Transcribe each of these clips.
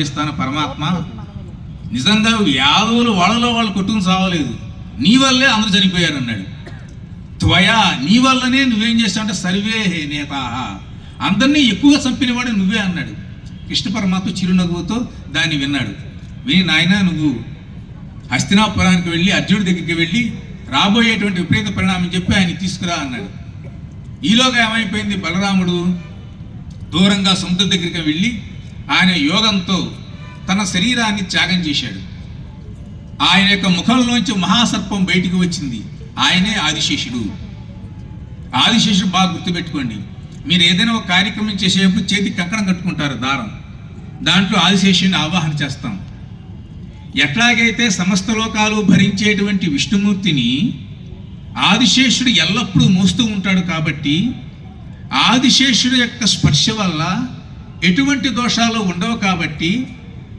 ఇస్తాను పరమాత్మ. నిజంగా యాదవులు వాళ్ళలో వాళ్ళు కొట్టుకుని సావలేదు. నీ వల్లే అందరూ చనిపోయారు అన్నాడు. త్వయా నీ వల్లనే నువ్వేం చేస్తావంటే సర్వే నేత. అందరినీ ఎక్కువగా చంపినవాడు నువ్వే అన్నాడు. కృష్ణ పరమాత్మ చిరునవ్వుతో దాన్ని విన్నాడు. విని నాయన నువ్వు హస్తినాపురానికి వెళ్ళి అర్జునుడి దగ్గరికి వెళ్ళి రాబోయేటువంటి విపరీత పరిణామం చెప్పి ఆయన తీసుకురా అన్నాడు. ఈలోగా ఏమైపోయింది? బలరాముడు దూరంగా సముద్రం దగ్గరికి వెళ్ళి ఆయన యోగంతో తన శరీరాన్ని త్యాగం చేశాడు. ఆయన యొక్క ముఖంలోంచి మహాసర్పం బయటికి వచ్చింది. ఆయనే ఆదిశేషుడు. ఆదిశేషుడు బాగా గుర్తుపెట్టుకోండి. మీరు ఏదైనా ఒక కార్యక్రమం చేసేటప్పుడు చేతికి కంకణం కట్టుకుంటారు దారం. దాంట్లో ఆదిశేషుని ఆవాహన చేస్తాం. ఎట్లాగైతే సమస్త లోకాలు భరించేటువంటి విష్ణుమూర్తిని ఆదిశేషుడు ఎల్లప్పుడూ మోస్తూ ఉంటాడు కాబట్టి ఆదిశేషుడు యొక్క స్పర్శ వల్ల ఎటువంటి దోషాలు ఉండవు కాబట్టి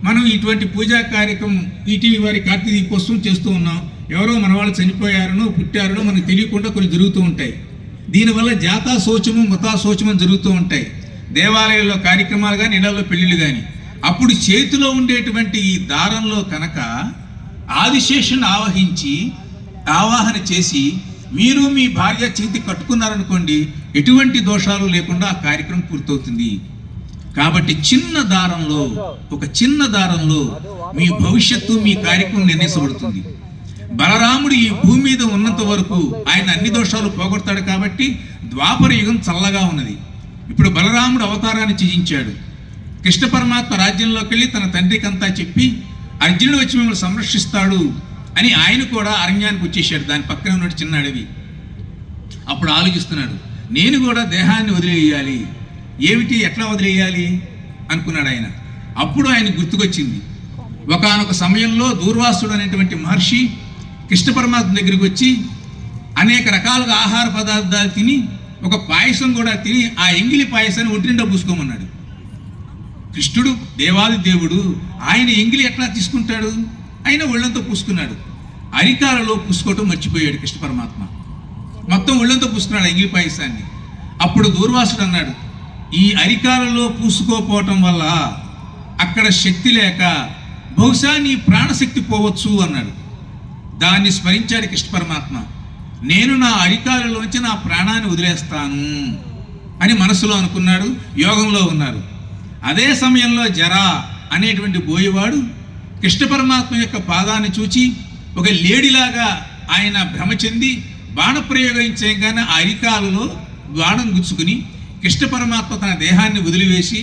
మనం ఇటువంటి పూజా కార్యక్రమం ఈటీవీ వారి కార్తీక దీపోత్సవం చేస్తూ ఉన్నాం. ఎవరో మన వాళ్ళు చనిపోయారనో పుట్టారనో మనకు తెలియకుండా కొన్ని జరుగుతూ ఉంటాయి. దీనివల్ల జాతా శోచము మతా శోచము జరుగుతూ ఉంటాయి. దేవాలయాల్లో కార్యక్రమాలు కానీ ఇళ్ళలో పెళ్ళిళ్ళు కానీ అప్పుడు చేతిలో ఉండేటువంటి ఈ దారంలో కనుక ఆదిశేషుని ఆవహించి ఆవాహన చేసి మీరు మీ భార్య చేతి కట్టుకున్నారనుకోండి ఎటువంటి దోషాలు లేకుండా ఆ కార్యక్రమం పూర్తవుతుంది. కాబట్టి చిన్న దారంలో ఒక చిన్న దారంలో మీ భవిష్యత్తు మీ కార్యక్రమం నిర్ణయించబడుతుంది. బలరాముడు ఈ భూమి మీద ఉన్నంత వరకు ఆయన అన్ని దోషాలు పోగొడతాడు కాబట్టి ద్వాపర యుగం చల్లగా ఉన్నది. ఇప్పుడు బలరాముడు అవతారాన్ని చేయించాడు కృష్ణ పరమాత్మ రాజ్యంలోకి వెళ్ళి తన తండ్రికి అంతా చెప్పి అర్జునుడు వచ్చి మిమ్మల్ని సంరక్షిస్తాడు అని ఆయన కూడా అరణ్యానికి వచ్చేసాడు దాని పక్కన ఉన్నట్టు చిన్న అడవి. అప్పుడు ఆలోచిస్తున్నాడు నేను కూడా దేహాన్ని వదిలేయాలి. ఏమిటి ఎట్లా వదిలేయాలి? అనుకున్నాడు ఆయన. అప్పుడు ఆయన గుర్తుకొచ్చింది. ఒకానొక సమయంలో దూర్వాసుడు అనేటువంటి మహర్షి కృష్ణ పరమాత్మ దగ్గరికి వచ్చి అనేక రకాలుగా ఆహార పదార్థాలు తిని ఒక పాయసం కూడా తిని ఆ ఎంగిలి పాయసాన్ని ఒంటినిండా పూసుకోమన్నాడు. కృష్ణుడు దేవాది దేవుడు ఆయన ఎంగిలి ఎట్లా తీసుకుంటాడు? ఆయన ఒళ్ళంతో పూసుకున్నాడు. అరికాలలో పూసుకోవటం మర్చిపోయాడు కృష్ణ పరమాత్మ. మొత్తం ఒళ్ళంతో పూసుకున్నాడు ఎంగిలి పాయసాన్ని. అప్పుడు దూర్వాసుడు అన్నాడు ఈ అరికాలలో పూసుకోపోవటం వల్ల అక్కడ శక్తి లేక బహుశా నీ ప్రాణశక్తి పోవచ్చు అన్నాడు. దాన్ని స్మరించాడు కృష్ణ పరమాత్మ. నేను నా అరికాలలోంచి నా ప్రాణాన్ని వదిలేస్తాను అని మనసులో అనుకున్నాడు యోగంలో ఉన్నారు అదే సమయంలో జరా అనేటువంటి బోయేవాడు కృష్ణ పరమాత్మ యొక్క పాదాన్ని చూచి ఒక లేడిలాగా ఆయన భ్రమ చెంది బాణప్రయోగం చేయగానే ఆ అరికాలలో బాణం గుచ్చుకుని కృష్ణ పరమాత్మ తన దేహాన్ని వదిలివేసి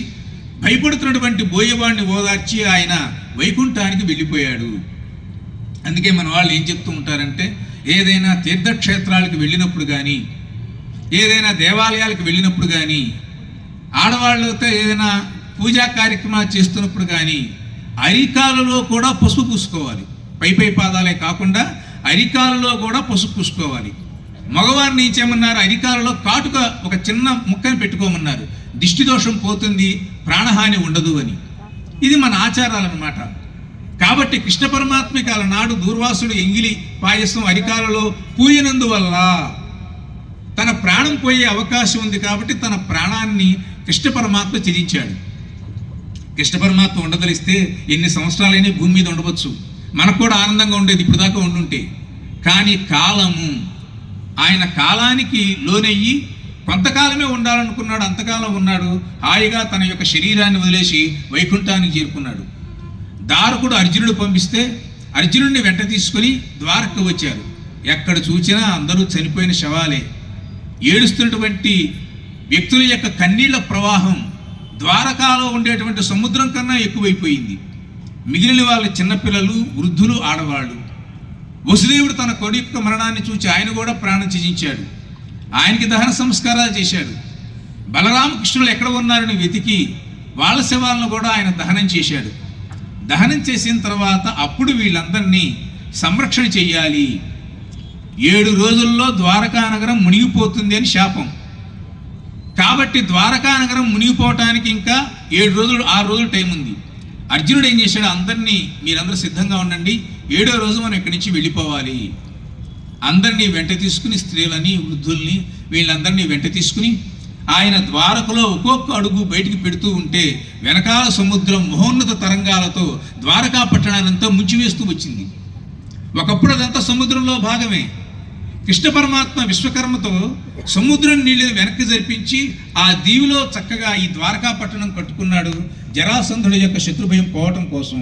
భయపడుతున్నటువంటి బోయవాడిని ఓదార్చి ఆయన వైకుంఠానికి వెళ్ళిపోయాడు. అందుకే మన వాళ్ళు ఏం చెప్తూ ఉంటారంటే ఏదైనా తీర్థక్షేత్రాలకు వెళ్ళినప్పుడు కానీ ఏదైనా దేవాలయాలకు వెళ్ళినప్పుడు కానీ ఆడవాళ్ళతో ఏదైనా పూజా కార్యక్రమాలు చేస్తున్నప్పుడు కానీ అరికాలలో కూడా పసుపు పూసుకోవాలి. పై పై పాదాలే కాకుండా అరికాలలో కూడా పసుపు పూసుకోవాలి. మగవారిని ఏం చేయమన్నారు? అరికాలలో కాటుక ఒక చిన్న ముక్కని పెట్టుకోమన్నారు. దిష్టి దోషం పోతుంది ప్రాణహాని ఉండదు అని. ఇది మన ఆచారాలన్నమాట. కాబట్టి కృష్ణ పరమాత్మకి నాడు దూర్వాసుడు ఎంగిలి పాయసం అరికాలలో పూయనందువల్ల తన ప్రాణం పోయే అవకాశం ఉంది కాబట్టి తన ప్రాణాన్ని కృష్ణ పరమాత్మ త్యజించాడు. కృష్ణ పరమాత్మ ఉండదలిస్తే ఎన్ని సంవత్సరాలైనా భూమి మీద ఉండవచ్చు. మనకు కూడా ఆనందంగా ఉండేది ఇప్పుడు దాకా ఉండుంటే. కానీ కాలము ఆయన కాలానికి లోనయ్యి కొంతకాలమే ఉండాలనుకున్నాడు అంతకాలం ఉన్నాడు. హాయిగా తన యొక్క శరీరాన్ని వదిలేసి వైకుంఠానికి చేరుకున్నాడు. దారకుడు అర్జునుడు పంపిస్తే అర్జునుడిని వెంట తీసుకుని ద్వారక వచ్చారు. ఎక్కడ చూసినా అందరూ చనిపోయిన శవాలే. ఏడుస్తున్నటువంటి వ్యక్తుల యొక్క కన్నీళ్ళ ప్రవాహం ద్వారకాలో ఉండేటువంటి సముద్రం కన్నా ఎక్కువైపోయింది. మిగిలిన వాళ్ళ చిన్నపిల్లలు వృద్ధులు ఆడవాళ్ళు వసుదేవుడు తన కొడుకు మరణాన్ని చూచి ఆయన కూడా ప్రాణం త్యజించాడు. ఆయనకి దహన సంస్కారాలు చేశాడు. బలరామకృష్ణులు ఎక్కడ ఉన్నారని వెతికి వాళ్ళ శవాలను కూడా ఆయన దహనం చేశాడు. దహనం చేసిన తర్వాత అప్పుడు వీళ్ళందరినీ సంరక్షణ చెయ్యాలి ఏడు రోజుల్లో ద్వారకా నగరం మునిగిపోతుంది అని శాపం. కాబట్టి ద్వారకా నగరం మునిగిపోవటానికి ఇంకా ఏడు రోజులు ఆరు రోజులు టైం ఉంది. అర్జునుడు ఏం చేశాడు? అందరినీ మీరందరూ సిద్ధంగా ఉండండి. ఏడో రోజు మనం ఇక్కడి నుంచి వెళ్ళిపోవాలి. అందరినీ వెంట తీసుకుని స్త్రీలని వృద్ధుల్ని వీళ్ళందరినీ వెంట తీసుకుని ఆయన ద్వారకలో ఒక్కొక్క అడుగు బయటికి పెడుతూ ఉంటే వెనకాల సముద్రం మహోన్నత తరంగాలతో ద్వారకా పట్టణానంతా ముంచివేస్తూ వచ్చింది. ఒకప్పుడు అదంతా సముద్రంలో భాగమే. కృష్ణ పరమాత్మ విశ్వకర్మతో సముద్రం నీళ్ళని వెనక్కి జరిపించి ఆ దీవిలో చక్కగా ఈ ద్వారకా పట్టణం కట్టుకున్నాడు జరాసంధుడి యొక్క శత్రుభయం పోవటం కోసం.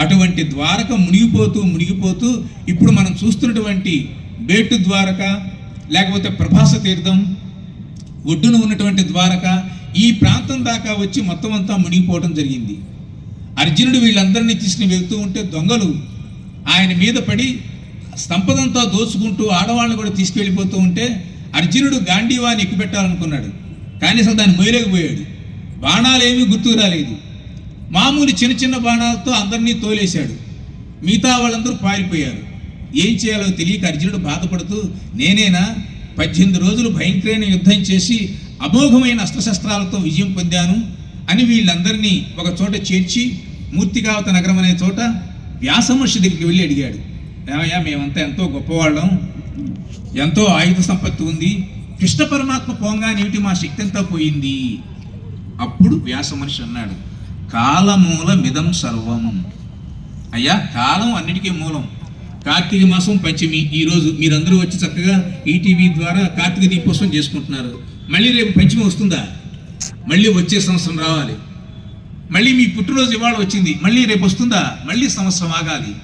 అటువంటి ద్వారక మునిగిపోతూ మునిగిపోతూ ఇప్పుడు మనం చూస్తున్నటువంటి బేటు ద్వారక లేకపోతే ప్రభాస తీర్థం ఒడ్డున ఉన్నటువంటి ద్వారక ఈ ప్రాంతం దాకా వచ్చి మొత్తం అంతా మునిగిపోవడం జరిగింది. అర్జునుడు వీళ్ళందరినీ తీసుకుని వెళ్తూ ఉంటే దొంగలు ఆయన మీద పడి సంపదంతా దోచుకుంటూ ఆడవాళ్ళని కూడా తీసుకెళ్ళిపోతూ ఉంటే అర్జునుడు గాంధీవాన్ని ఎక్కుపెట్టాలనుకున్నాడు. కానీ అసలు దాన్ని మొయలేకపోయాడు బాణాలేమీ గుర్తుకు రాలేదు. మామూలు చిన్న చిన్న బాణాలతో అందరినీ తోలేశాడు. మిగతా వాళ్ళందరూ పారిపోయారు. ఏం చేయాలో తెలియక అర్జునుడు బాధపడుతూ నేనేనా? పద్దెనిమిది రోజులు భయంకరమైన యుద్ధం చేసి అమోఘమైన అస్త్రశస్త్రాలతో విజయం పొందాను అని వీళ్ళందరినీ ఒక చోట చేర్చి మూర్తికావత నగరం అనే చోట వ్యాసమహర్షి దగ్గరికి వెళ్ళి అడిగాడు. రామయ్య మేమంతా ఎంతో గొప్పవాళ్ళం. ఎంతో ఆయుధ సంపత్తి ఉంది. కృష్ణ పరమాత్మ పోంగానేమిటి మా శక్తి అంతా పోయింది? అప్పుడు వ్యాస అన్నాడు. కాలమూల మిదం సర్వం. అయ్యా కాలం అన్నిటికీ మూలం. కార్తీక మాసం పంచమి ఈరోజు మీరందరూ వచ్చి చక్కగా ఈటీవీ ద్వారా కార్తీక దీపోత్సవం చేసుకుంటున్నారు. మళ్ళీ రేపు పంచమి వస్తుందా? మళ్ళీ వచ్చే సంవత్సరం రావాలి. మళ్ళీ మీ పుట్టినరోజు ఇవాళ వచ్చింది. మళ్ళీ రేపు వస్తుందా? మళ్ళీ సంవత్సరం ఆగాలి.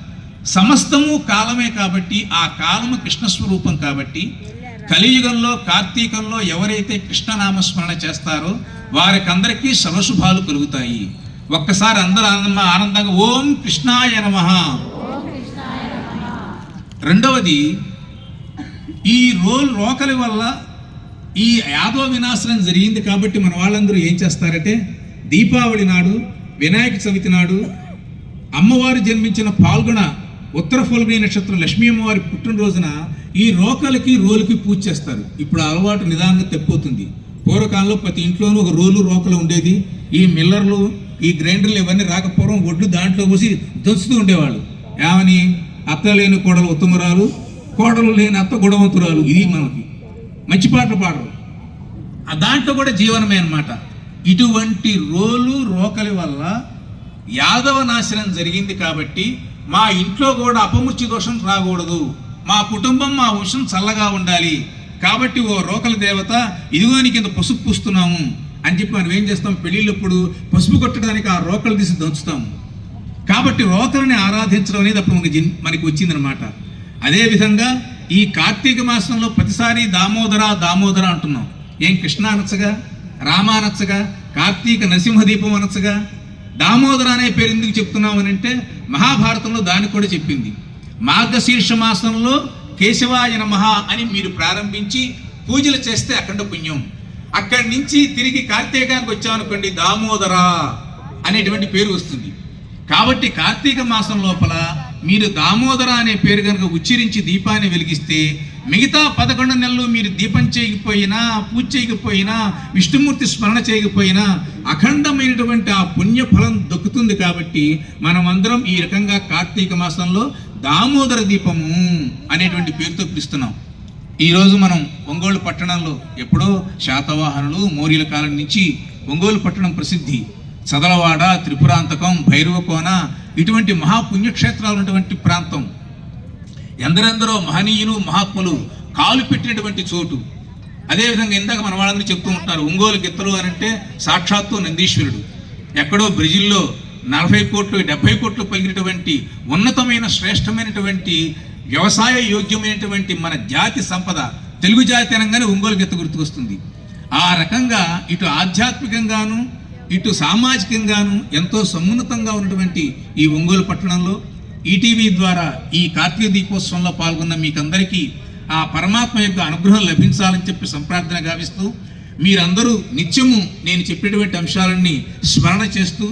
సమస్తము కాలమే కాబట్టి ఆ కాలము కృష్ణ స్వరూపం కాబట్టి కలియుగంలో కార్తీకంలో ఎవరైతే కృష్ణనామస్మరణ చేస్తారో వారికందరికీ సర్వశుభాలు కలుగుతాయి. ఒక్కసారి అందరూ ఆనంద ఆనందంగా ఓం కృష్ణాయ నమ. రెండవది ఈ రోల్ రోకలి వల్ల ఈ యాదవ వినాశనం జరిగింది కాబట్టి మన వాళ్ళందరూ ఏం చేస్తారంటే దీపావళి నాడు వినాయక చవితి నాడు అమ్మవారు జన్మించిన పాల్గొన ఉత్తర ఫల్గుని నక్షత్రం లక్ష్మీ అమ్మవారి పుట్టినరోజున ఈ రోకలకి రోలుకి పూజ చేస్తారు. ఇప్పుడు అలవాటు నిదానంగా తెప్పోతుంది పూర్వకాలంలో ప్రతి ఇంట్లోనూ ఒక రోలు రోకలు ఉండేది. ఈ మిల్లర్లు ఈ గ్రైండర్లు ఇవన్నీ రాకపోవడం ఒడ్లు దాంట్లో పోసి దంచుతూ ఉండేవాళ్ళు. ఏమని? అత్త లేని కోడలు ఉత్తమరాలు కోడలు లేని అత్త గుణవంతురాలు. ఇది మనకి. మంచి పాటలు పాడరు. ఆ దాంట్లో కూడా జీవనమే అన్నమాట. ఇటువంటి రోలు రోకలి వల్ల యాదవ నాశనం జరిగింది కాబట్టి మా ఇంట్లో కూడా అపమృత్యు దోషం రాకూడదు. మా కుటుంబం మా వంశం చల్లగా ఉండాలి. కాబట్టి ఓ రోకల దేవత ఇదిగోని కింద పసుపు పూస్తున్నాము. అని చెప్పి మనం ఏం చేస్తాం? పెళ్ళిళ్ళప్పుడు పసుపు కొట్టడానికి ఆ రోకలు తీసి దంచుతాము. కాబట్టి రోకలని ఆరాధించడం అనేది అప్పుడు మనకి మనకి వచ్చిందనమాట అదేవిధంగా ఈ కార్తీక మాసంలో ప్రతిసారి దామోదర దామోదర అంటున్నాం. ఏం కృష్ణ అనొచ్చగా? రామ అనొచ్చగా? కార్తీక నరసింహదీపం అనొచ్చగా? దామోదర అనే పేరు ఎందుకు చెప్తున్నాం అని అంటే మహాభారతంలో దాన్ని కూడా చెప్పింది. మార్గశీర్ష మాసంలో కేశవాయ నమః అని మీరు ప్రారంభించి పూజలు చేస్తే అఖండ పుణ్యం. అక్కడి నుంచి తిరిగి కార్తీకానికి వచ్చామనుకోండి దామోదర అనేటువంటి పేరు వస్తుంది. కాబట్టి కార్తీక మాసం లోపల మీరు దామోదర అనే పేరు కనుక ఉచ్చరించి దీపాన్ని వెలిగిస్తే మిగతా పదకొండు నెలలు మీరు దీపం చేయకపోయినా పూజ చేయకపోయినా విష్ణుమూర్తి స్మరణ చేయకపోయినా అఖండమైనటువంటి ఆ పుణ్యఫలం దక్కుతుంది దొక్కుతుంది కాబట్టి మనమందరం ఈ రకంగా కార్తీక మాసంలో దామోదర దీపము అనేటువంటి పేరుతో పిలుస్తున్నాం. ఈరోజు మనం ఒంగోలు పట్టణంలో ఎప్పుడో శాతవాహనులు మౌర్యుల కాలం నుంచి ఒంగోలు పట్టణం ప్రసిద్ధి. చదలవాడ త్రిపురాంతకం భైరవకోన ఇటువంటి మహాపుణ్యక్షేత్రాలు ఉన్నటువంటి ప్రాంతం. ఎందరెందరో మహనీయులు మహాత్ములు కాలు పెట్టినటువంటి చోటు. అదేవిధంగా ఇందాక మన వాళ్ళందరూ చెప్తూ ఉంటున్నారు ఒంగోలు గిత్తలు అని అంటే సాక్షాత్తు నందీశ్వరుడు. ఎక్కడో బ్రెజిల్లో నలభై కోట్లు డెబ్బై కోట్లు పలిగినటువంటి ఉన్నతమైన శ్రేష్టమైనటువంటి వ్యవసాయ యోగ్యమైనటువంటి మన జాతి సంపద తెలుగు జాతి అనగానే ఒంగోలు గెత్త గుర్తుకొస్తుంది. ఆ రకంగా ఇటు ఆధ్యాత్మికంగాను ఇటు సామాజికంగాను ఎంతో సమున్నతంగా ఉన్నటువంటి ఈ ఒంగోలు పట్టణంలో ఈటీవీ ద్వారా ఈ కార్తీక దీపోత్సవంలో పాల్గొన్న మీకందరికీ ఆ పరమాత్మ యొక్క అనుగ్రహం లభించాలని చెప్పి సంప్రార్థన గావిస్తూ మీరందరూ నిత్యము నేను చెప్పేటువంటి అంశాలన్నీ స్మరణ చేస్తూ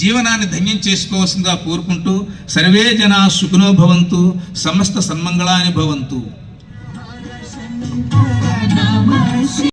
జీవనాన్ని ధన్యం చేసుకోవాల్సిందిగా కోరుకుంటూ సర్వే జనా సుఖినో భవంతు సమస్త సన్మంగళాని భవంతు.